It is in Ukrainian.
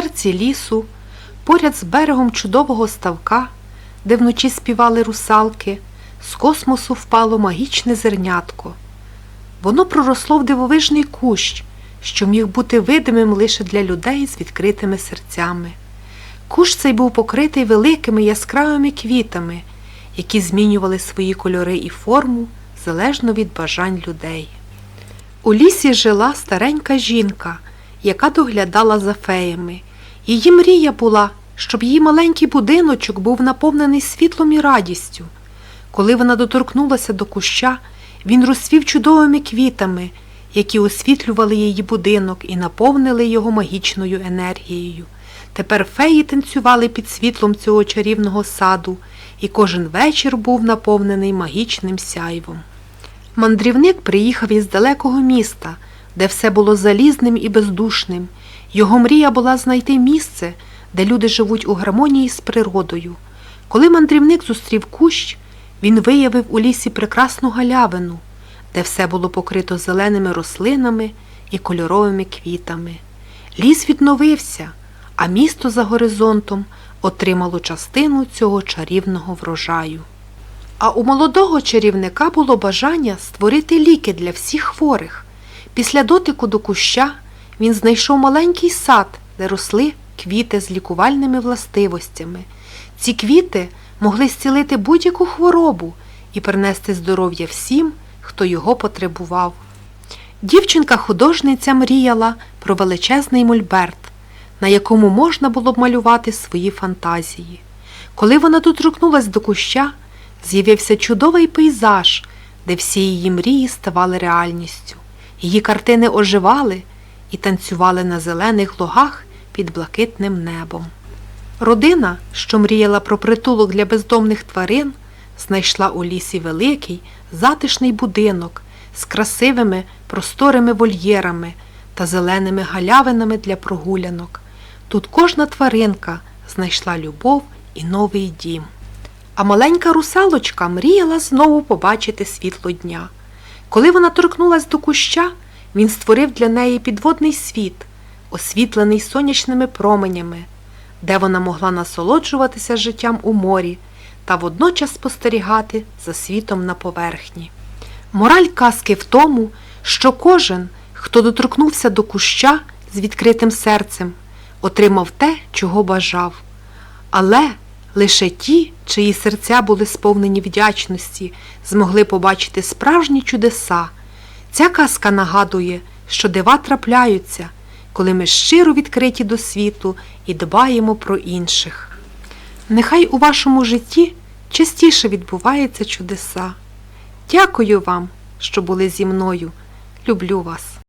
серці лісу, поряд з берегом чудового ставка, де вночі співали русалки, з космосу впало магічне зернятко. Воно проросло в дивовижний кущ, що міг бути видимим лише для людей з відкритими серцями. Кущ цей був покритий великими яскравими квітами, які змінювали свої кольори і форму залежно від бажань людей. У лісі жила старенька жінка, яка доглядала за феями. Її мрія була, щоб її маленький будиночок був наповнений світлом і радістю. Коли вона доторкнулася до куща, він розцвів чудовими квітами, які освітлювали її будинок і наповнили його магічною енергією. Тепер феї танцювали під світлом цього чарівного саду, і кожен вечір був наповнений магічним сяйвом. Мандрівник приїхав із далекого міста, де все було залізним і бездушним. Його мрія була знайти місце, де люди живуть у гармонії з природою. Коли мандрівник зустрів кущ, він виявив у лісі прекрасну галявину, де все було покрито зеленими рослинами і кольоровими квітами. Ліс відновився, а місто за горизонтом отримало частину цього чарівного врожаю. А у молодого чарівника було бажання створити ліки для всіх хворих. Після дотику до куща він знайшов маленький сад, де росли квіти з лікувальними властивостями. Ці квіти могли зцілити будь-яку хворобу і принести здоров'я всім, хто його потребував. Дівчинка-художниця мріяла про величезний мольберт, на якому можна було б малювати свої фантазії. Коли вона доторкнулась до куща, з'явився чудовий пейзаж, де всі її мрії ставали реальністю. Її картини оживали і танцювали на зелених лугах під блакитним небом. Родина, що мріяла про притулок для бездомних тварин, знайшла у лісі великий, затишний будинок з красивими просторими вольєрами та зеленими галявинами для прогулянок. Тут кожна тваринка знайшла любов і новий дім. А маленька русалочка мріяла знову побачити світло дня. Коли вона торкнулась до куща, він створив для неї підводний світ, освітлений сонячними променями, де вона могла насолоджуватися життям у морі та водночас спостерігати за світом на поверхні. Мораль казки в тому, що кожен, хто доторкнувся до куща з відкритим серцем, отримав те, чого бажав. Але лише ті, чиї серця були сповнені вдячності, змогли побачити справжні чудеса. Ця казка нагадує, що дива трапляються, коли ми щиро відкриті до світу і дбаємо про інших. Нехай у вашому житті частіше відбуваються чудеса. Дякую вам, що були зі мною. Люблю вас.